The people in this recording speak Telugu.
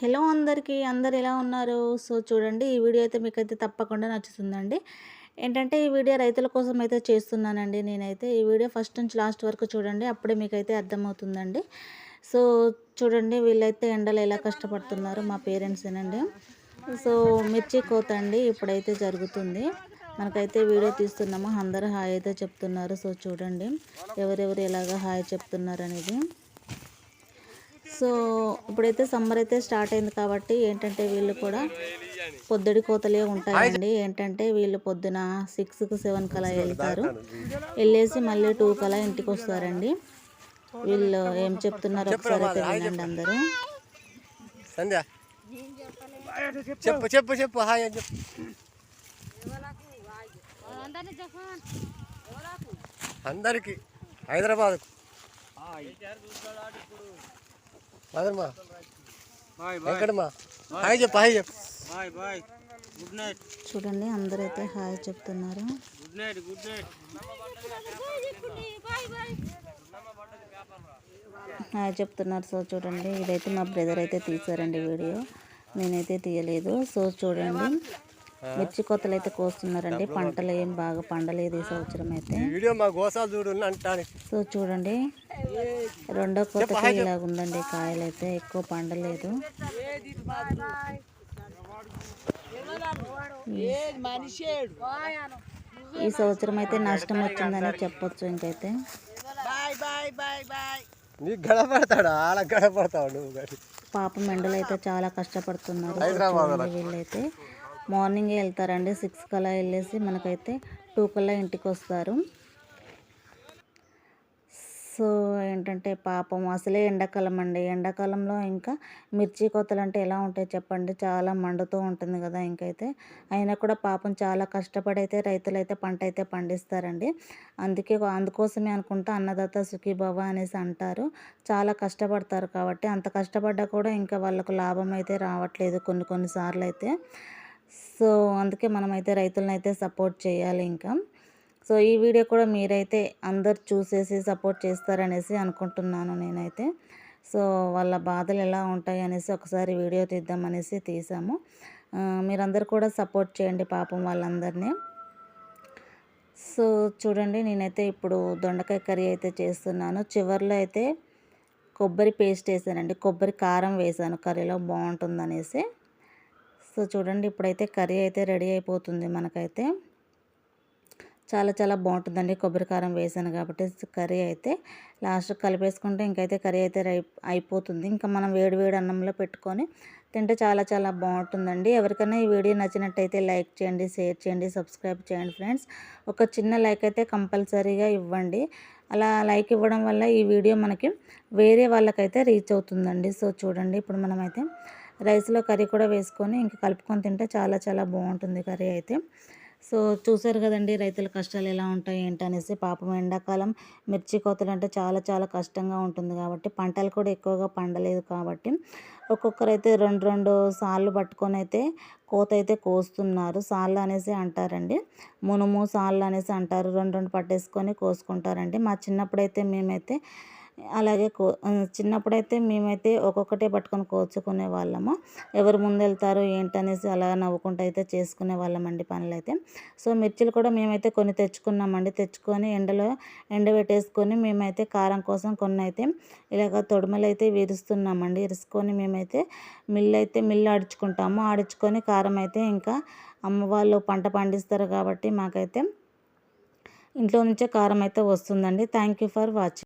హలో అందరికీ అందరు ఎలా ఉన్నారు? సో చూడండి ఈ వీడియో అయితే మీకైతే తప్పకుండా నచ్చుతుందండి. ఏంటంటే ఈ వీడియో రైతుల కోసం అయితే చేస్తున్నానండి నేనైతే. ఈ వీడియో ఫస్ట్ నుంచి లాస్ట్ వరకు చూడండి అప్పుడే మీకైతే అర్థమవుతుందండి. సో చూడండి వీళ్ళైతే ఎండలు ఎలా కష్టపడుతున్నారు మా పేరెంట్సేనండి సో మిర్చి కోత అండి ఇప్పుడైతే జరుగుతుంది. మనకైతే వీడియో తీస్తున్నాము అందరూ హాయ్ అయితే చెప్తున్నారు. సో చూడండి ఎవరెవరు ఎలాగ హాయ్ చెప్తున్నారు అనేది. సో ఇప్పుడైతే సమ్మర్ అయితే స్టార్ట్ అయింది కాబట్టి ఏంటంటే వీళ్ళు కూడా పొద్దుడి కోతలే ఉంటాయండి. ఏంటంటే వీళ్ళు పొద్దున సిక్స్కి సెవెన్ కలా వెళ్తారు. వెళ్ళేసి మళ్ళీ టూ కలా ఇంటికి వస్తారండి. వీళ్ళు ఏం చెప్తున్నారు ఒకసారి అయితే వినండి అందరూ. చెప్పు చెప్పు చెప్పు హాయ్ అని చెప్పు. అందరికి హైదరాబాద్కు. మదర్మా ఎక్కడమ్మా హాయ్ చెప్పు హాయ్ చెప్పు. Bye bye. Good night. చూడండి అందరూ అయితే హాయ్ చెప్తున్నారు. Good night good night. Hi చెప్తున్నారు సో చూడండి ఇదైతే మా బ్రదర్ అయితే తీసారండి వీడియో. నేనైతే తీయలేదు సో చూడండి. మిర్చి కొత్తలు అయితే కోస్తున్నారండి పంటలు ఏం బాగా పండలేదు ఈ సంవత్సరం అయితే సో చూడండి. రెండో కొత్తకి ఇలాగ ఉందండి కాయలు అయితే ఎక్కువ పండలేదు. ఈ సంవత్సరం అయితే నష్టం వచ్చిందని చెప్పొచ్చు ఇంకైతే. నీకు గడపడతాడు? పాపం ఎండలు అయితే చాలా కష్టపడుతున్నారు. వీళ్ళైతే. మార్నింగే వెళ్తారండి. సిక్స్ కల్లా వెళ్ళేసి మనకైతే టూ కల్లా ఇంటికి వస్తారు సో ఏంటంటే పాపం అసలే ఎండాకాలం అండి. ఎండాకాలంలో ఇంకా మిర్చి కోతలు అంటే ఎలా ఉంటాయి చెప్పండి? చాలా మండుతూ ఉంటుంది కదా ఇంకైతే. అయినా కూడా పాపం చాలా కష్టపడి అయితే రైతులు అయితే పంట అయితే పండిస్తారండి. అందుకే అందుకోసమే అనుకుంటా అన్నదాత సుఖీభవ అనేసి అంటారు. చాలా కష్టపడతారు కాబట్టి అంత కష్టపడ్డా కూడా ఇంకా వాళ్ళకు లాభం అయితే రావట్లేదు కొన్ని కొన్నిసార్లు అయితే సో అందుకే మనమైతే రైతులను అయితే సపోర్ట్ చేయాలి ఇంకా. సో ఈ వీడియో కూడా మీరైతే అందరు చూసేసి సపోర్ట్ చేస్తారనేసి అనుకుంటున్నాను నేనైతే. సో వాళ్ళ బాధలు ఎలా ఉంటాయి అనేసి ఒకసారి వీడియో తీద్దామనేసి తీసాము. మీరందరూ కూడా సపోర్ట్ చేయండి పాపం వాళ్ళందరినీ. సో చూడండి నేనైతే ఇప్పుడు దొండకాయ కర్రీ అయితే చేస్తున్నాను. చివరిలో అయితే కొబ్బరి పేస్ట్ వేసానండి. కొబ్బరి కారం వేసాను కర్రీలో బాగుంటుందనేసి. సో చూడండి ఇప్పుడైతే కర్రీ అయితే రెడీ అయిపోతుంది మనకైతే. చాలా చాలా బాగుంటుందండి. కొబ్బరి కారం వేసాను కాబట్టి కర్రీ అయితే లాస్ట్ కలిపేసుకుంటే ఇంకైతే కర్రీ అయితే అయిపోతుంది. ఇంకా మనం వేడి వేడి అన్నంలో పెట్టుకొని తింటే చాలా చాలా బాగుంటుందండి. ఎవరికైనా ఈ వీడియో నచ్చినట్టయితే లైక్ చేయండి షేర్ చేయండి సబ్స్క్రైబ్ చేయండి ఫ్రెండ్స్. ఒక చిన్న లైక్ అయితే కంపల్సరీగా ఇవ్వండి. అలా లైక్ ఇవ్వడం వల్ల ఈ వీడియో మనకి వేరే వాళ్ళకైతే రీచ్ అవుతుందండి. సో చూడండి ఇప్పుడు మనమైతే రైస్లో కర్రీ కూడా వేసుకొని ఇంకా కలుపుకొని తింటే చాలా చాలా బాగుంటుంది కర్రీ అయితే. సో చూసారు కదండి రైతుల కష్టాలు ఎలా ఉంటాయి ఏంటనేసి. పాపం ఎండాకాలం మిర్చి కోతలు అంటే చాలా చాలా కష్టంగా ఉంటుంది కాబట్టి పంటలు కూడా ఎక్కువగా పండలేదు కాబట్టి ఒక్కొక్కరైతే రెండు రెండు సార్లు పట్టుకొని అయితే కోత అయితే కోస్తున్నారు. సార్లు అనేసి అంటారండి. మునుము సార్లు అనేసి అంటారు. రెండు రెండు పట్టేసుకొని కోసుకుంటారండి. మా చిన్నప్పుడైతే మేమైతే అలాగే కో చిన్నప్పుడైతే మేమైతే ఒక్కొక్కటే పట్టుకొని కోచుకునే వాళ్ళము. ఎవరు ముందు వెళ్తారు ఏంటనేసి అలా నవ్వుకుంటూ అయితే చేసుకునే వాళ్ళమండి పనులు అయితే సో మిర్చిలు కూడా మేమైతే కొన్ని తెచ్చుకున్నామండి. తెచ్చుకొని ఎండలో ఎండబెట్టేసుకొని మేమైతే కారం కోసం కొన్ని అయితే ఇలాగ తొడుమలు అయితే విరుస్తున్నామండి. ఇరుసుకొని మేమైతే మిల్లు అయితే మిల్లు ఆడించుకుంటాము. ఆడించుకొని కారం అయితే ఇంకా అమ్మ వాళ్ళు పంట పండిస్తారు కాబట్టి మాకైతే ఇంట్లో నుంచే కారం అయితే వస్తుందండి. Thank you for watching.